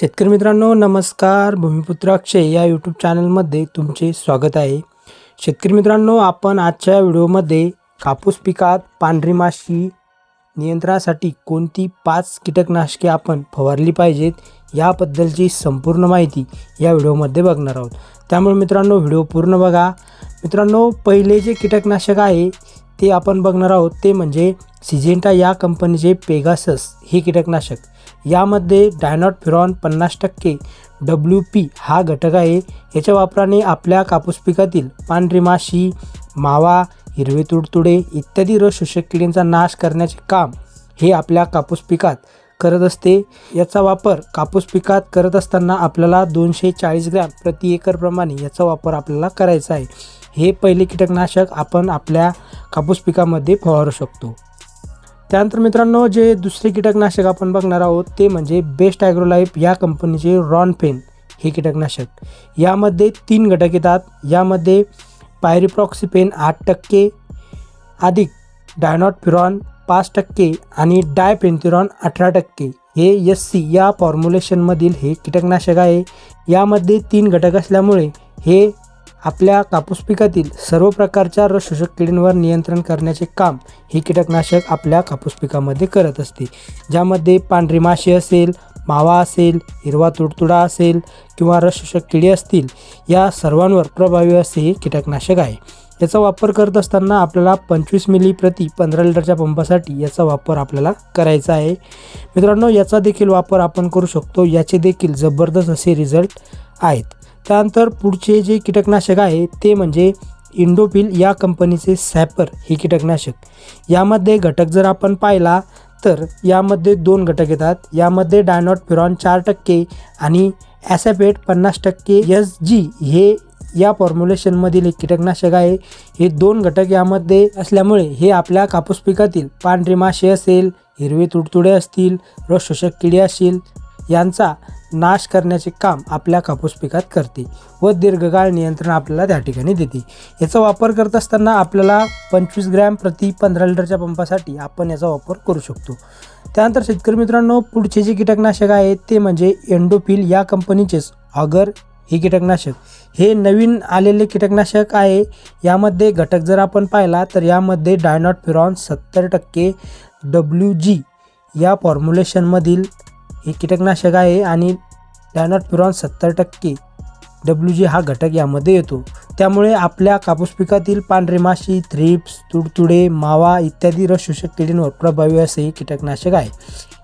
शेतकरी मित्रांनो नमस्कार. भूमिपुत्र अक्षय या यूट्यूब चॅनलमध्ये तुमचे स्वागत आहे. शेतकरी मित्रांनो आपण आजच्या व्हिडिओमध्ये कापूस पिकात पांढरी माशी नियंत्रणासाठी कोणती पाच कीटकनाशके आपण फवारली पाहिजेत याबद्दलची संपूर्ण माहिती या व्हिडिओमध्ये बघणार आहोत. त्यामुळे मित्रांनो व्हिडिओ पूर्ण बघा. मित्रांनो पहिले जे कीटकनाशक आहे ते आपण बघणार आहोत ते म्हणजे सिजेंटा या कंपनीचे पेगासस हे कीटकनाशक. यामध्ये डायनॉट फिरॉन पन्नास टक्के डब्ल्यू पी हा घटक आहे. याच्या वापराने आपल्या कापूस पिकातील पांढरी माशी मावा हिरवे तुडतुडे इत्यादी रस शोषक किडींचा नाश करण्याचे काम हे आपल्या कापूस पिकात करत असते. याचा वापर कापूस पिकात करत असताना आपल्याला दोनशे चाळीस ग्रॅम प्रति एकरप्रमाणे याचा वापर आपल्याला करायचा आहे. हे पहिले कीटकनाशक आपण आपल्या कापूस पिकामध्ये फवारू शकतो. त्यानंतर मित्रांनो जे दुसरे कीटकनाशक आपण बघणार आहोत ते म्हणजे बेस्ट ॲग्रोलाईफ या कंपनीचे रॉनफेन हे कीटकनाशक. यामध्ये तीन घटक येतात. यामध्ये पायरिप्रॉक्सिपेन आठ टक्के अधिक डायनॉट फिरॉन पाच टक्के आणि डायपेंथिरॉन अठरा टक्के. हे एस सी या फॉर्म्युलेशनमधील हे कीटकनाशक आहे. यामध्ये तीन घटक असल्यामुळे हे आपल्या कापूस पिकातील सर्व प्रकारच्या रस शोषक किडींवर नियंत्रण करण्याचे काम हे कीटकनाशक आपल्या कापूस पिकामध्ये करत असते. ज्यामध्ये पांढरी माशी असेल मावा असेल हिरवा तुडतुडा असेल किंवा रसशोषक किडी असतील या सर्वांवर प्रभावी असे हे कीटकनाशक आहे. याचा वापर करत असताना आपल्याला पंचवीस मिली प्रति पंधरा लिटरच्या पंपासाठी याचा वापर आपल्याला करायचा आहे. मित्रांनो याचा देखील वापर आपण करू शकतो. याचे देखील जबरदस्त असे रिझल्ट आहेत. त्यानंतर पुढचे जे कीटकनाशक आहे ते म्हणजे इंडोफिल या कंपनीचे सॅपर हे कीटकनाशक. यामध्ये घटक जर आपण पाहिला तर यामध्ये दोन घटक येतात. यामध्ये डायनॉट फिरॉन चार टक्के आणि ॲसॅपेट पन्नास टक्के. एस जी हे या फॉर्म्युलेशनमधील एक कीटकनाशक आहे. हे दोन घटक यामध्ये असल्यामुळे हे आपल्या कापूस पिकातील पांढरी माशी असेल हिरवे तुडतुडे असतील रस शोषक किडे असतील यांचा नाश करण्याचे काम आपल्या कापूस पिकात करते व दीर्घकाळ नियंत्रण आपल्याला त्या ठिकाणी देते. याचा वापर करत असताना आपल्याला पंचवीस ग्रॅम प्रति पंधरा लिटरच्या पंपासाठी आपण याचा वापर करू शकतो. त्यानंतर शेतकरी मित्रांनो पुढचे जे कीटकनाशक आहे ते म्हणजे एंडोफिल या कंपनीचेच. ऑगर हे कीटकनाशक हे नवीन आलेले कीटकनाशक आहे. यामध्ये घटक जर आपण पाहिला तर यामध्ये डायनॉट फिरॉन सत्तर टक्के डब्ल्यू जी या फॉर्म्युलेशनमधील हे कीटकनाशक आहे आणि डायनॉट फिरॉन सत्तर टक्के डब्ल्यू जी हा घटक यामध्ये येतो. त्यामुळे आपल्या कापूस पिकातील पांढरे माशी थ्रिप्स तुडतुडे मावा इत्यादी रस शोषक किडींवर प्रभावी असे हे कीटकनाशक आहे.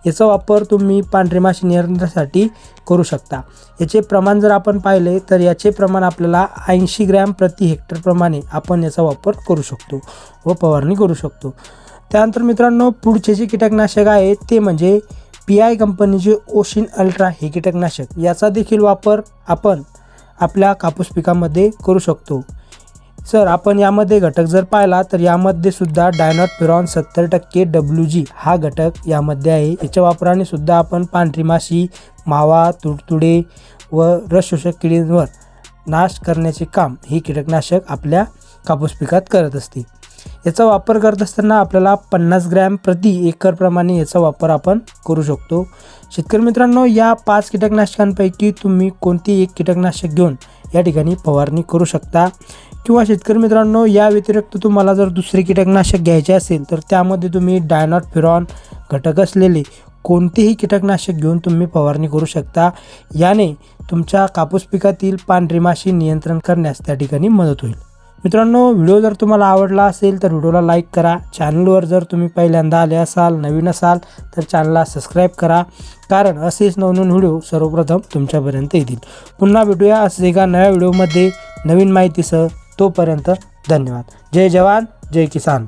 याचा वापर तुम्ही पांढरे माशी नियंत्रणासाठी करू शकता. याचे प्रमाण जर आपण पाहिले तर याचे प्रमाण आपल्याला ऐंशी ग्रॅम प्रति हेक्टरप्रमाणे आपण याचा वापर करू शकतो व फवारणी करू शकतो. त्यानंतर मित्रांनो पुढचे जे कीटकनाशक आहे ते म्हणजे पी आय कंपनीचे ओशिन अल्ट्रा हे कीटकनाशक याचा देखील वापर आपण आपल्या कापूस पिकामध्ये करू शकतो. सर आपण यामध्ये घटक जर पाहिला तर यामध्ये सुद्धा डायनॉट फिरॉन सत्तर टक्के डब्ल्यू जी हा घटक यामध्ये आहे. याच्या वापराने सुद्धा आपण पांढरी माशी मावा तुडतुडे व रस शोषक किडींवर नाश करण्याचे काम हे कीटकनाशक आपल्या कापूस पिकात करत असते. याचा वापर करत असताना आपल्याला पन्नास ग्रॅम प्रति एकरप्रमाणे याचा वापर आपण करू शकतो. शेतकरी मित्रांनो या पाच कीटकनाशकांपैकी तुम्ही कोणती एक कीटकनाशक घेऊन या ठिकाणी फवारणी करू शकता? किंवा शेतकरी मित्रांनो या व्यतिरिक्त तुम्हाला जर दुसरे कीटकनाशक घ्यायचे असेल तर त्यामध्ये तुम्ही डायनॉट फिरॉन घटक असलेले कोणतेही कीटकनाशक घेऊन तुम्ही फवारणी करू शकता. याने तुमच्या कापूस पिकातील पांढरी माशी नियंत्रण करण्यास त्या ठिकाणी मदत होईल. मित्रांनो व्हिडिओ जर तुम्हाला आवडला असेल तर व्हिडिओला लाईक करा. चॅनलवर जर तुम्ही पहिल्यांदा आले असाल नवीन असाल तर चॅनलला सबस्क्राईब करा. कारण असेच नवनवीन व्हिडिओ सर्वप्रथम तुमच्यापर्यंत येतील. पुन्हा भेटूया असं एका नव्या व्हिडिओमध्ये. नवीन माहितीसह तोपर्यंत धन्यवाद. जय जवान जय किसान.